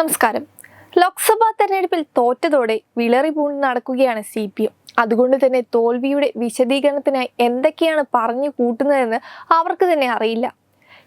നമസ്കാരം. ലോക്സഭാ തെരഞ്ഞെടുപ്പിൽ തോറ്റതോടെ വിളറി പൂണ്ട് നടക്കുകയാണ് സി പി എം. അതുകൊണ്ട് തന്നെ തോൽവിയുടെ വിശദീകരണത്തിനായി എന്തൊക്കെയാണ് പറഞ്ഞു കൂട്ടുന്നതെന്ന് അവർക്ക് തന്നെ അറിയില്ല.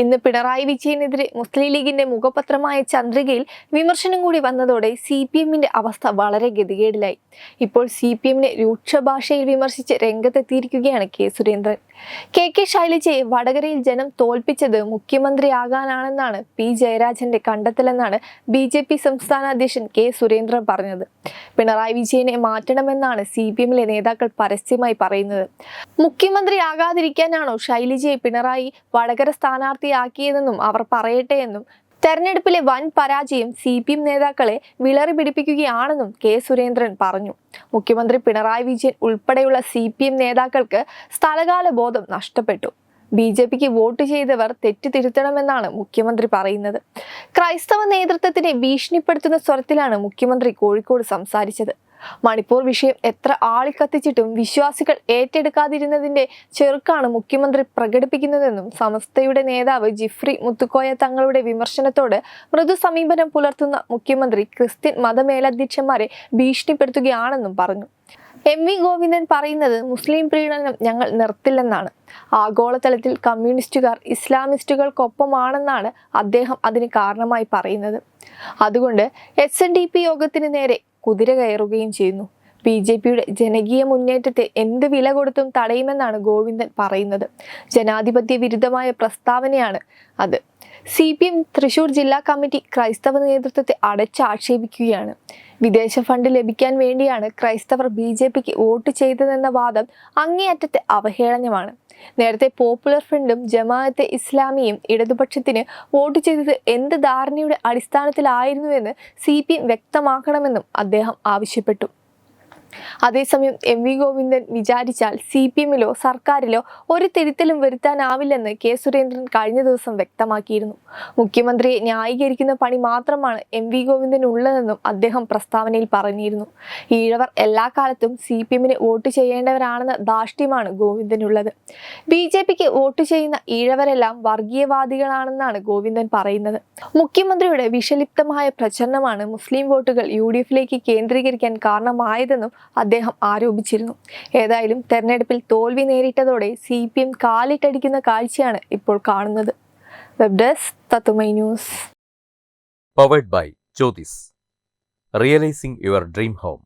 ഇന്ന് പിണറായി വിജയനെതിരെ മുസ്ലിം ലീഗിന്റെ മുഖപത്രമായ ചന്ദ്രികയിൽ വിമർശനം കൂടി വന്നതോടെ സി പി എമ്മിന്റെ അവസ്ഥ വളരെ ഗതികേടിലായി. ഇപ്പോൾ സി പി എമ്മിനെ രൂക്ഷ ഭാഷയിൽ വിമർശിച്ച് രംഗത്തെത്തിയിരിക്കുകയാണ് കെ സുരേന്ദ്രൻ. കെ കെ ശൈലജയെ വടകരയിൽ ജനം തോൽപ്പിച്ചത് മുഖ്യമന്ത്രിയാകാനാണെന്നാണ് പി ജയരാജന്റെ കണ്ടെത്തലെന്നാണ് ബി ജെ പി സംസ്ഥാന അധ്യക്ഷൻ കെ സുരേന്ദ്രൻ പറഞ്ഞത്. പിണറായി വിജയനെ മാറ്റണമെന്നാണ് സി പി എമ്മിലെ നേതാക്കൾ പരസ്യമായി പറയുന്നത്. മുഖ്യമന്ത്രിയാകാതിരിക്കാനാണോ ശൈലജയെ പിണറായി വടകര സ്ഥാനാർത്ഥിയാക്കിയതെന്നും അവർ പറയട്ടെ എന്നും തെരഞ്ഞെടുപ്പിലെ വൻ പരാജയം സി പി എം നേതാക്കളെ വിളറി പിടിപ്പിക്കുകയാണെന്നും കെ സുരേന്ദ്രൻ പറഞ്ഞു. മുഖ്യമന്ത്രി പിണറായി വിജയൻ ഉൾപ്പെടെയുള്ള സി പി എം നേതാക്കൾക്ക് സ്ഥലകാല ബോധം നഷ്ടപ്പെട്ടു. ബി ജെ പിക്ക് വോട്ട് ചെയ്തവർ തെറ്റ് തിരുത്തണമെന്നാണ് മുഖ്യമന്ത്രി പറയുന്നത്. ക്രൈസ്തവ നേതൃത്വത്തിനെ ഭീഷണിപ്പെടുത്തുന്ന സ്വരത്തിലാണ് മുഖ്യമന്ത്രി കോഴിക്കോട് സംസാരിച്ചത്. മണിപ്പൂർ വിഷയം എത്ര ആളിക്കത്തിച്ചിട്ടും വിശ്വാസികൾ ഏറ്റെടുക്കാതിരുന്നതിന്റെ ചെറുക്കാണ് മുഖ്യമന്ത്രി പ്രകടിപ്പിക്കുന്നതെന്നും സമസ്തയുടെ നേതാവ് ജിഫ്രി മുത്തുക്കോയ തങ്ങളുടെ വിമർശനത്തോട് മൃദു സമീപനം പുലർത്തുന്ന മുഖ്യമന്ത്രി ക്രിസ്ത്യൻ മതമേലധ്യക്ഷന്മാരെ ഭീഷണിപ്പെടുത്തുകയാണെന്നും പറഞ്ഞു. എം വി ഗോവിന്ദൻ പറയുന്നത് മുസ്ലിം പ്രീണനം ഞങ്ങൾ നിർത്തില്ലെന്നാണ്. ആഗോളതലത്തിൽ കമ്മ്യൂണിസ്റ്റുകാർ ഇസ്ലാമിസ്റ്റുകൾക്കൊപ്പമാണെന്നാണ് അദ്ദേഹം അതിന് കാരണമായി പറയുന്നത്. അതുകൊണ്ട് എസ് എൻ ഡി പി യോഗത്തിന് നേരെ കുതിര കയറുകയും ചെയ്യുന്നു. ബി ജെ പിയുടെ ജനകീയ മുന്നേറ്റത്തെ എന്ത് വില കൊടുത്തും തടയുമെന്നാണ് ഗോവിന്ദൻ പറയുന്നത്. ജനാധിപത്യ വിരുദ്ധമായ പ്രസ്താവനയാണ് അത്. സി പി എം തൃശൂർ ജില്ലാ കമ്മിറ്റി ക്രൈസ്തവ നേതൃത്വത്തെ അടച്ചാക്ഷേപിക്കുകയാണ് വിദേശ ഫണ്ട് ലഭിക്കാൻ വേണ്ടിയാണ് ക്രൈസ്തവർ ബി ജെ പിക്ക് വോട്ട് ചെയ്തതെന്ന വാദം അങ്ങേയറ്റത്തെ അവഹേളനമാണ്. നേരത്തെ പോപ്പുലർ ഫ്രണ്ടും ജമാഅത്തെ ഇസ്ലാമിയും ഇടതുപക്ഷത്തിന് വോട്ട് ചെയ്തത് എന്ത് ധാരണയുടെ അടിസ്ഥാനത്തിലായിരുന്നുവെന്ന് സി പി എം വ്യക്തമാക്കണമെന്നും അദ്ദേഹം ആവശ്യപ്പെട്ടു. അതേസമയം എം വി ഗോവിന്ദൻ വിചാരിച്ചാൽ സി പി എമ്മിലോ സർക്കാരിലോ ഒരു തിരുത്തലും വരുത്താനാവില്ലെന്ന് കെ സുരേന്ദ്രൻ കഴിഞ്ഞ ദിവസം വ്യക്തമാക്കിയിരുന്നു. മുഖ്യമന്ത്രിയെ ന്യായീകരിക്കുന്ന പണി മാത്രമാണ് എം വി ഗോവിന്ദൻ ഉള്ളതെന്നും അദ്ദേഹം പ്രസ്താവനയിൽ പറഞ്ഞിരുന്നു. ഈഴവർ എല്ലാ കാലത്തും സി പി എമ്മിന് വോട്ട് ചെയ്യേണ്ടവരാണെന്ന ധാർഷ്ട്യമാണ് ഗോവിന്ദനുള്ളത്. ബി ജെ പിക്ക് വോട്ട് ചെയ്യുന്ന ഈഴവരെല്ലാം വർഗീയവാദികളാണെന്നാണ് ഗോവിന്ദൻ പറയുന്നത്. മുഖ്യമന്ത്രിയുടെ വിഷലിപ്തമായ പ്രചരണമാണ് മുസ്ലിം വോട്ടുകൾ യു ഡി എഫിലേക്ക് കേന്ദ്രീകരിക്കാൻ കാരണമായതെന്നും അദ്ദേഹം ആരോപിച്ചിരുന്നു ഏതായാലും തെരഞ്ഞെടുപ്പിൽ തോൽവി നേരിട്ടതോടെ സി പി എം കാലിട്ടടിക്കുന്ന കാഴ്ചയാണ് ഇപ്പോൾ കാണുന്നത് വെബ് ഡെസ്ക് തത്തുമൈ news powered by Jyothis realising your dream home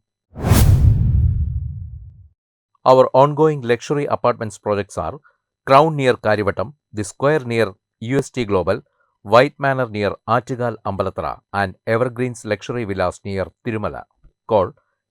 Our ongoing luxury apartments projects are Crown near Karivattam, The Square near UST Global, White Manor near Attigal Ambalatra,